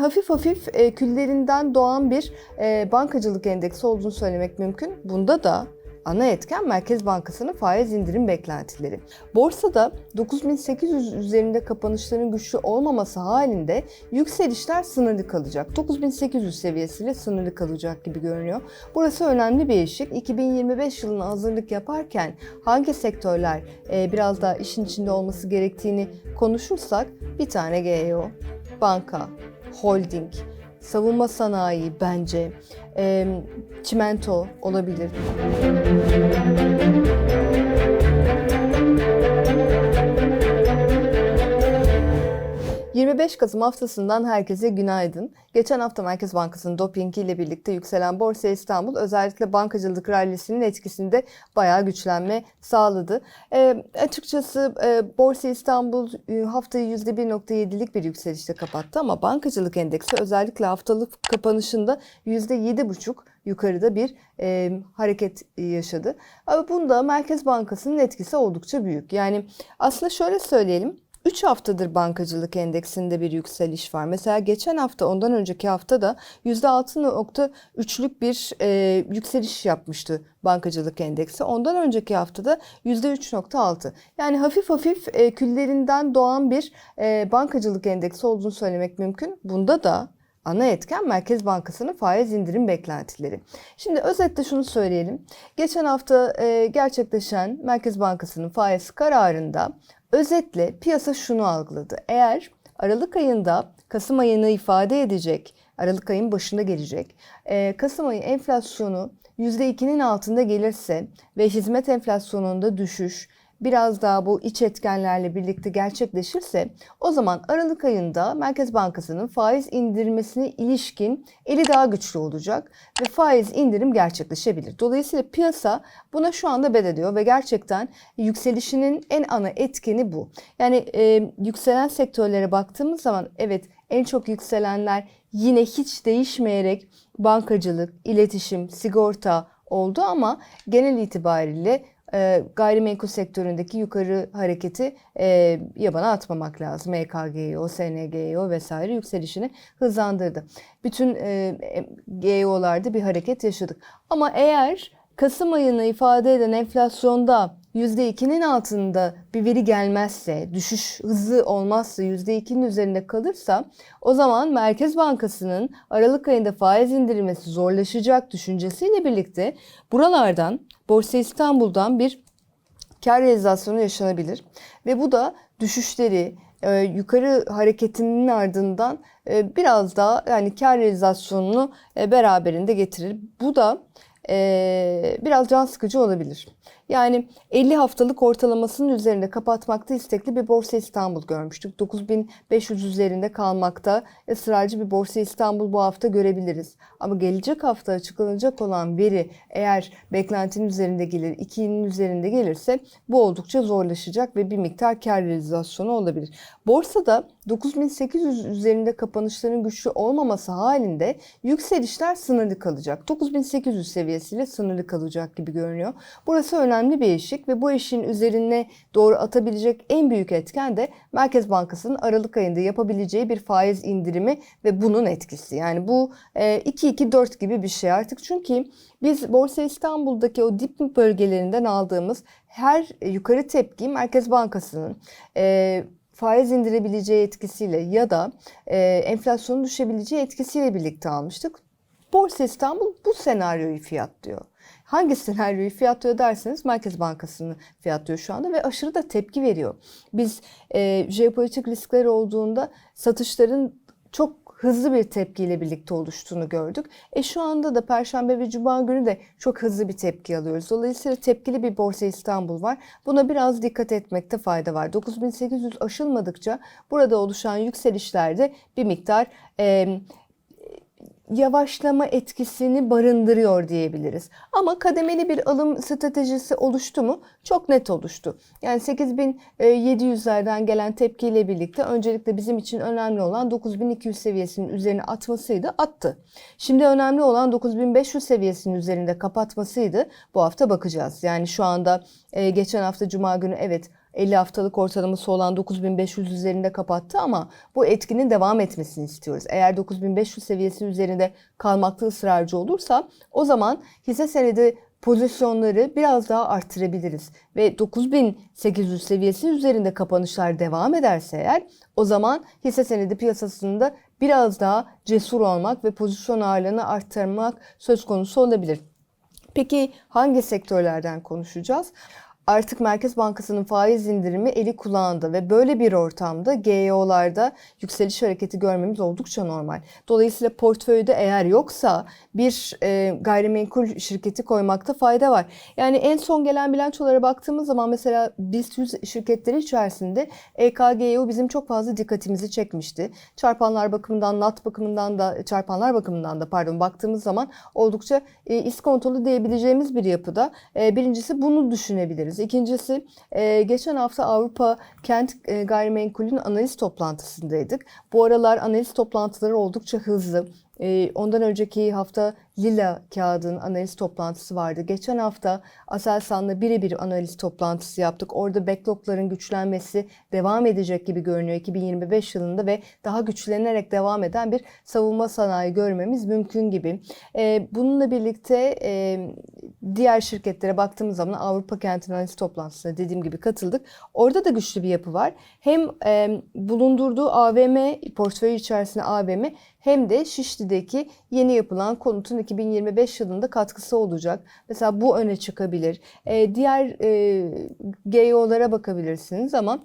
hafif hafif e, küllerinden doğan bir e, bankacılık endeksi olduğunu söylemek mümkün. Bunda da ana etken Merkez Bankası'nın faiz indirim beklentileri. Borsada 9800 üzerinde kapanışların güçlü olmaması halinde yükselişler sınırlı kalacak. 9800 seviyesiyle sınırlı kalacak gibi görünüyor. Burası önemli bir eşik. 2025 yılına hazırlık yaparken hangi sektörler e, biraz daha işin içinde olması gerektiğini konuşursak bir tane GEO, banka, holding, savunma sanayi bence, çimento olabilir. 25 Kasım haftasından herkese günaydın. Geçen hafta Merkez Bankası'nın dopingi ile birlikte yükselen Borsa İstanbul özellikle bankacılık rallisinin etkisinde bayağı güçlenme sağladı. E, açıkçası e, Borsa İstanbul haftayı %1.7'lik bir yükselişte kapattı ama bankacılık endeksi özellikle haftalık kapanışında %7.5 yukarıda bir e, hareket yaşadı. Ama bunda Merkez Bankası'nın etkisi oldukça büyük. Yani aslında şöyle söyleyelim. 3 haftadır bankacılık endeksinde bir yükseliş var. Mesela geçen hafta ondan önceki hafta da %6.3'lük bir e, yükseliş yapmıştı bankacılık endeksi. Ondan önceki haftada %3.6. Yani hafif hafif e, küllerinden doğan bir e, bankacılık endeksi olduğunu söylemek mümkün. Bunda da Ana etken Merkez Bankası'nın faiz indirim beklentileri. Şimdi özetle şunu söyleyelim. Geçen hafta e, gerçekleşen Merkez Bankası'nın faiz kararında Özetle piyasa şunu algıladı. Eğer Aralık ayında Kasım ayını ifade edecek, Aralık ayın başında gelecek, e, Kasım ayı enflasyonu %2'nin altında gelirse ve hizmet enflasyonunda düşüş, biraz daha bu iç etkenlerle birlikte gerçekleşirse o zaman Aralık ayında Merkez Bankası'nın faiz indirmesine ilişkin eli daha güçlü olacak ve faiz indirim gerçekleşebilir. Dolayısıyla piyasa buna şu anda bed ediyor ve gerçekten yükselişinin en ana etkeni bu. Yani e, yükselen sektörlere baktığımız zaman evet en çok yükselenler yine hiç değişmeyerek bankacılık, iletişim, sigorta oldu ama genel itibariyle e, gayrimenkul sektöründeki yukarı hareketi e, yabana atmamak lazım. EKG'yo, SNG'yo vesaire yükselişini hızlandırdı. Bütün e, GEO'larda bir hareket yaşadık. Ama eğer Kasım ayını ifade eden enflasyonda %2'nin altında bir veri gelmezse, düşüş hızı olmazsa, %2'nin üzerinde kalırsa o zaman Merkez Bankası'nın Aralık ayında faiz indirmesi zorlaşacak düşüncesiyle birlikte buralardan Borsa İstanbul'dan bir kar realizasyonu yaşanabilir. Ve bu da düşüşleri, e, yukarı hareketinin ardından e, biraz daha yani kar realizasyonunu e, beraberinde getirir. Bu da biraz can sıkıcı olabilir. Yani 50 haftalık ortalamasının üzerinde kapatmakta istekli bir Borsa İstanbul görmüştük. 9500 üzerinde kalmakta ısrarcı bir Borsa İstanbul bu hafta görebiliriz. Ama gelecek hafta açıklanacak olan veri eğer beklentinin üzerinde gelir, 2'nin üzerinde gelirse bu oldukça zorlaşacak ve bir miktar kar realizasyonu olabilir. Borsada 9800 üzerinde kapanışların güçlü olmaması halinde yükselişler sınırlı kalacak. 9800 seviyesiyle sınırlı kalacak gibi görünüyor. Burası önemli bir eşik ve bu eşiğin üzerine doğru atabilecek en büyük etken de Merkez Bankası'nın Aralık ayında yapabileceği bir faiz indirimi ve bunun etkisi. Yani bu 2-2-4 e, gibi bir şey artık çünkü biz Borsa İstanbul'daki o dip bölgelerinden aldığımız her yukarı tepki Merkez Bankası'nın e, faiz indirebileceği etkisiyle ya da e, enflasyonun düşebileceği etkisiyle birlikte almıştık. Borsa İstanbul bu senaryoyu fiyatlıyor. Hangi senaryoyu fiyatlıyor derseniz Merkez Bankası'nı fiyatlıyor şu anda ve aşırı da tepki veriyor. Biz e, jeopolitik riskler olduğunda satışların çok hızlı bir tepkiyle birlikte oluştuğunu gördük. E şu anda da Perşembe ve Cuma günü de çok hızlı bir tepki alıyoruz. Dolayısıyla tepkili bir Borsa İstanbul var. Buna biraz dikkat etmekte fayda var. 9800 aşılmadıkça burada oluşan yükselişlerde bir miktar... E, yavaşlama etkisini barındırıyor diyebiliriz. Ama kademeli bir alım stratejisi oluştu mu? Çok net oluştu. Yani 8700'lerden gelen tepkiyle birlikte öncelikle bizim için önemli olan 9200 seviyesinin üzerine atmasıydı, attı. Şimdi önemli olan 9500 seviyesinin üzerinde kapatmasıydı. Bu hafta bakacağız. Yani şu anda e, geçen hafta cuma günü evet 50 haftalık ortalaması olan 9500 üzerinde kapattı ama bu etkinin devam etmesini istiyoruz. Eğer 9500 seviyesi üzerinde kalmakta ısrarcı olursa o zaman hisse senedi pozisyonları biraz daha arttırabiliriz. Ve 9800 seviyesi üzerinde kapanışlar devam ederse eğer o zaman hisse senedi piyasasında biraz daha cesur olmak ve pozisyon ağırlığını arttırmak söz konusu olabilir. Peki hangi sektörlerden konuşacağız? Artık Merkez Bankası'nın faiz indirimi eli kulağında ve böyle bir ortamda GEO'larda yükseliş hareketi görmemiz oldukça normal. Dolayısıyla portföyde eğer yoksa bir e, gayrimenkul şirketi koymakta fayda var. Yani en son gelen bilançolara baktığımız zaman mesela BIST 100 şirketleri içerisinde EKGO bizim çok fazla dikkatimizi çekmişti. Çarpanlar bakımından, NAT bakımından da, çarpanlar bakımından da pardon baktığımız zaman oldukça e, iskontolu diyebileceğimiz bir yapıda. E, birincisi bunu düşünebiliriz. İkincisi e, geçen hafta Avrupa Kent e, Gayrimenkul'ün analiz toplantısındaydık. Bu aralar analiz toplantıları oldukça hızlı. E, ondan önceki hafta Lila kağıdın analiz toplantısı vardı. Geçen hafta Aselsan'la birebir analiz toplantısı yaptık. Orada backlogların güçlenmesi devam edecek gibi görünüyor 2025 yılında ve daha güçlenerek devam eden bir savunma sanayi görmemiz mümkün gibi. E, bununla birlikte e, diğer şirketlere baktığımız zaman Avrupa Kent Analiz Toplantısına dediğim gibi katıldık. Orada da güçlü bir yapı var. Hem e, bulundurduğu AVM, portföyü içerisinde AVM hem de Şişli'deki yeni yapılan konutun 2025 yılında katkısı olacak. Mesela bu öne çıkabilir. E, diğer e, GEO'lara bakabilirsiniz ama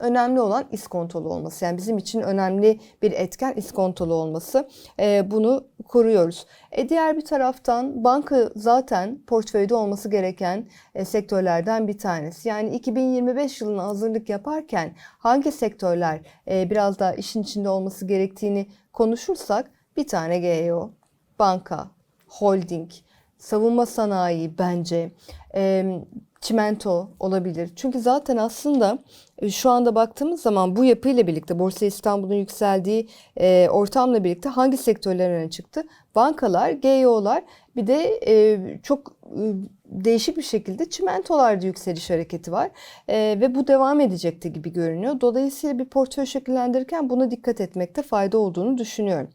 Önemli olan iskontolu olması. Yani bizim için önemli bir etken iskontolu olması. E, bunu koruyoruz. E, diğer bir taraftan banka zaten portföyde olması gereken e, sektörlerden bir tanesi. Yani 2025 yılına hazırlık yaparken hangi sektörler e, biraz daha işin içinde olması gerektiğini konuşursak bir tane GEO, banka, holding, savunma sanayi bence, e, çimento olabilir. Çünkü zaten aslında şu anda baktığımız zaman bu yapıyla birlikte Borsa İstanbul'un yükseldiği e, ortamla birlikte hangi sektörler öne çıktı? Bankalar, GEO'lar bir de e, çok e, değişik bir şekilde çimentolarda yükseliş hareketi var e, ve bu devam edecekti gibi görünüyor. Dolayısıyla bir portföy şekillendirirken buna dikkat etmekte fayda olduğunu düşünüyorum.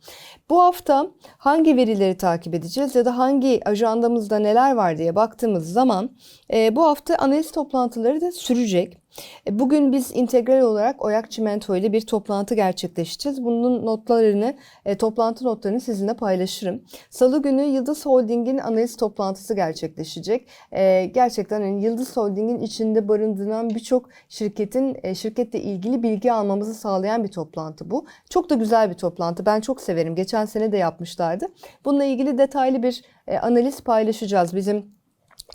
Bu hafta hangi verileri takip edeceğiz ya da hangi ajandamızda neler var diye baktığımız zaman e, bu hafta analiz toplantıları da sürecek. E, bugün biz integral olarak Oyak Çimento ile bir toplantı gerçekleştireceğiz. Bunun notlarını, e, toplantı notlarını sizinle paylaşırım. Salı günü Yıldız Holding'in analiz toplantısı gerçekleşecek. E, gerçekten yani Yıldız Holding'in içinde barındıran birçok şirketin şirketle ilgili bilgi almamızı sağlayan bir toplantı bu. Çok da güzel bir toplantı. Ben çok severim. Geçen sene de yapmışlardı. Bununla ilgili detaylı bir analiz paylaşacağız. Bizim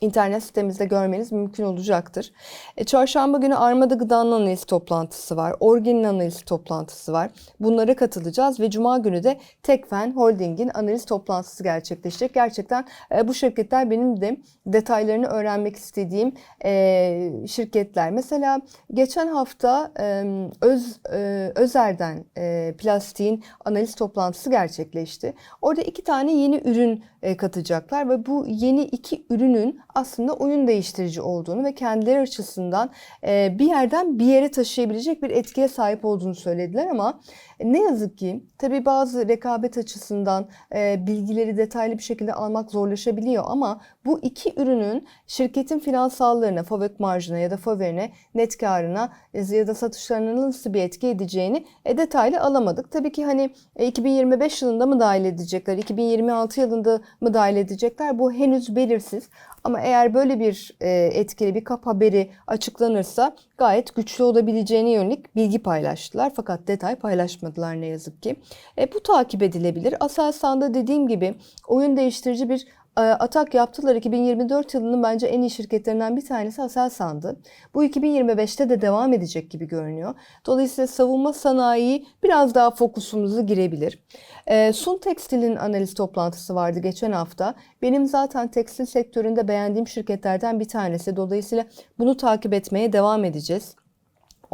internet sitemizde görmeniz mümkün olacaktır. E, çarşamba günü Armada Gıda'nın analiz toplantısı var. Orgin'in analiz toplantısı var. Bunlara katılacağız ve Cuma günü de Tekfen Holding'in analiz toplantısı gerçekleşecek. Gerçekten e, bu şirketler benim de detaylarını öğrenmek istediğim e, şirketler. Mesela geçen hafta e, Öz e, Özer'den e, plastiğin analiz toplantısı gerçekleşti. Orada iki tane yeni ürün e, katacaklar ve bu yeni iki ürünün aslında oyun değiştirici olduğunu ve kendileri açısından e, bir yerden bir yere taşıyabilecek bir etkiye sahip olduğunu söylediler ama ne yazık ki tabii bazı rekabet açısından e, bilgileri detaylı bir şekilde almak zorlaşabiliyor ama bu iki ürünün şirketin finansallarına, fabrik marjına ya da faverine, net karına ya da satışlarına nasıl bir etki edeceğini detaylı alamadık. Tabii ki hani 2025 yılında mı dahil edecekler, 2026 yılında mı dahil edecekler bu henüz belirsiz. Ama eğer böyle bir e, etkili bir kap haberi açıklanırsa gayet güçlü olabileceğine yönelik bilgi paylaştılar. Fakat detay paylaşmadılar ne yazık ki. E, bu takip edilebilir. Aselsan'da dediğim gibi oyun değiştirici bir e, atak yaptılar. 2024 yılının bence en iyi şirketlerinden bir tanesi Aselsan'dı. Bu 2025'te de devam edecek gibi görünüyor. Dolayısıyla savunma sanayi biraz daha fokusumuzu girebilir. E, Sun Tekstil'in analiz toplantısı vardı geçen hafta. Benim zaten tekstil sektöründe beğendiğim şirketlerden bir tanesi. Dolayısıyla bunu takip etmeye devam edeceğiz.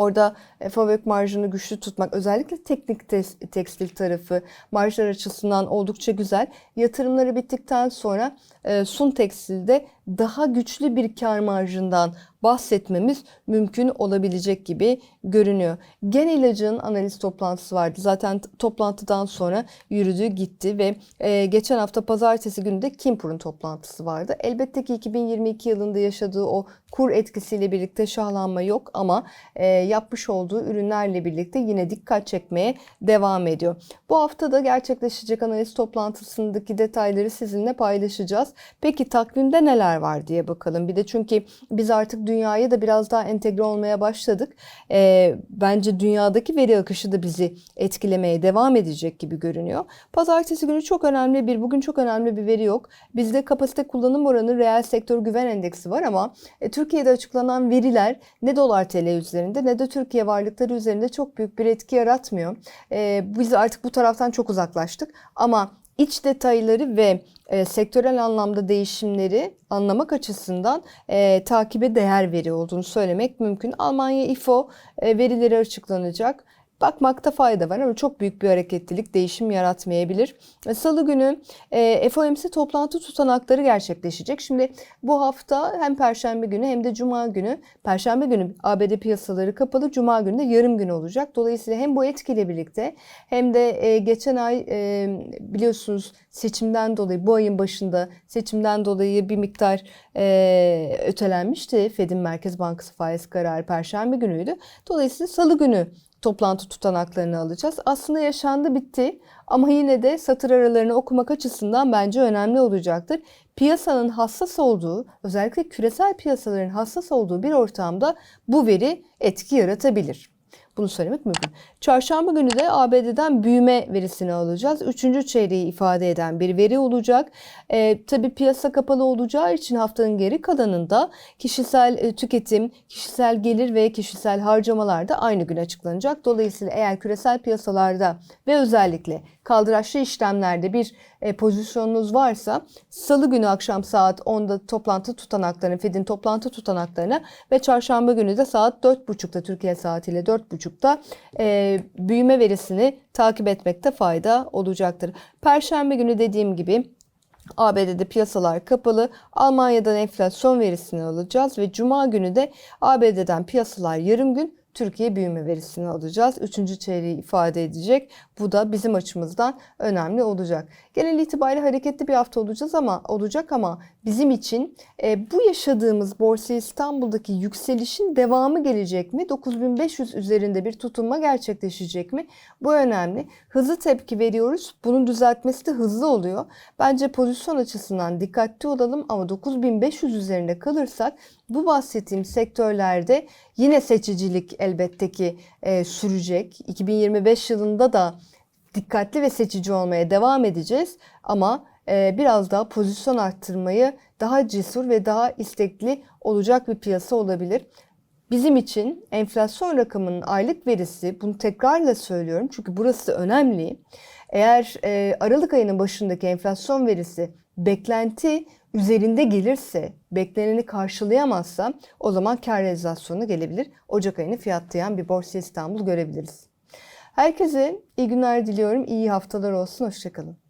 Orada e, fabrik marjını güçlü tutmak özellikle teknik tekstil tarafı marjlar açısından oldukça güzel. Yatırımları bittikten sonra e, Sun Tekstil'de daha güçlü bir kar marjından bahsetmemiz mümkün olabilecek gibi görünüyor. Gen ilacın analiz toplantısı vardı. Zaten toplantıdan sonra yürüdü gitti ve e, geçen hafta pazartesi günü de Kimpur'un toplantısı vardı. Elbette ki 2022 yılında yaşadığı o kur etkisiyle birlikte şahlanma yok ama e, yapmış olduğu ürünlerle birlikte yine dikkat çekmeye devam ediyor. Bu hafta da gerçekleşecek analiz toplantısındaki detayları sizinle paylaşacağız. Peki takvimde neler var diye bakalım. Bir de çünkü biz artık dünyaya da biraz daha entegre olmaya başladık. Ee, bence dünyadaki veri akışı da bizi etkilemeye devam edecek gibi görünüyor. Pazartesi günü çok önemli bir, bugün çok önemli bir veri yok. Bizde kapasite kullanım oranı reel sektör güven endeksi var ama e, Türkiye'de açıklanan veriler ne dolar TL üzerinde ne de Türkiye varlıkları üzerinde çok büyük bir etki yaratmıyor. E, biz artık bu taraftan çok uzaklaştık ama iç detayları ve e, sektörel anlamda değişimleri anlamak açısından e, takibe değer veri olduğunu söylemek mümkün. Almanya İFO e, verileri açıklanacak. Bakmakta fayda var ama çok büyük bir hareketlilik, değişim yaratmayabilir. E, Salı günü e, FOMC toplantı tutanakları gerçekleşecek. Şimdi bu hafta hem Perşembe günü hem de Cuma günü, Perşembe günü ABD piyasaları kapalı, Cuma günü de yarım gün olacak. Dolayısıyla hem bu etkiyle birlikte hem de e, geçen ay biliyorsunuz seçimden dolayı, bu ayın başında seçimden dolayı bir miktar ötelenmişti. Fed'in Merkez Bankası faiz kararı Perşembe günüydü. Dolayısıyla Salı günü toplantı tutanaklarını alacağız. Aslında yaşandı bitti ama yine de satır aralarını okumak açısından bence önemli olacaktır. Piyasanın hassas olduğu, özellikle küresel piyasaların hassas olduğu bir ortamda bu veri etki yaratabilir. Bunu söylemek mümkün. Çarşamba günü de ABD'den büyüme verisini alacağız. Üçüncü çeyreği ifade eden bir veri olacak. E, tabii piyasa kapalı olacağı için haftanın geri kalanında kişisel e, tüketim, kişisel gelir ve kişisel harcamalar da aynı gün açıklanacak. Dolayısıyla eğer küresel piyasalarda ve özellikle kaldıraçlı işlemlerde bir e, pozisyonunuz varsa salı günü akşam saat 10'da toplantı tutanaklarını, Fed'in toplantı tutanaklarını ve çarşamba günü de saat 4.30'da Türkiye saatiyle 4.30'da e, büyüme verisini takip etmekte fayda olacaktır. Perşembe günü dediğim gibi ABD'de piyasalar kapalı. Almanya'dan enflasyon verisini alacağız ve cuma günü de ABD'den piyasalar yarım gün Türkiye büyüme verisini alacağız. Üçüncü çeyreği ifade edecek. Bu da bizim açımızdan önemli olacak. Genel itibariyle hareketli bir hafta olacağız ama olacak ama bizim için e, bu yaşadığımız Borsa İstanbul'daki yükselişin devamı gelecek mi? 9500 üzerinde bir tutunma gerçekleşecek mi? Bu önemli. Hızlı tepki veriyoruz. Bunun düzeltmesi de hızlı oluyor. Bence pozisyon açısından dikkatli olalım ama 9500 üzerinde kalırsak bu bahsettiğim sektörlerde yine seçicilik elbette ki e, sürecek. 2025 yılında da dikkatli ve seçici olmaya devam edeceğiz ama e, biraz daha pozisyon arttırmayı daha cesur ve daha istekli olacak bir piyasa olabilir. Bizim için enflasyon rakamının aylık verisi, bunu tekrarla söylüyorum çünkü burası önemli. Eğer e, Aralık ayının başındaki enflasyon verisi beklenti üzerinde gelirse, bekleneni karşılayamazsa o zaman kar realizasyonu gelebilir. Ocak ayını fiyatlayan bir Borsa İstanbul görebiliriz. Herkese iyi günler diliyorum. İyi haftalar olsun. Hoşçakalın.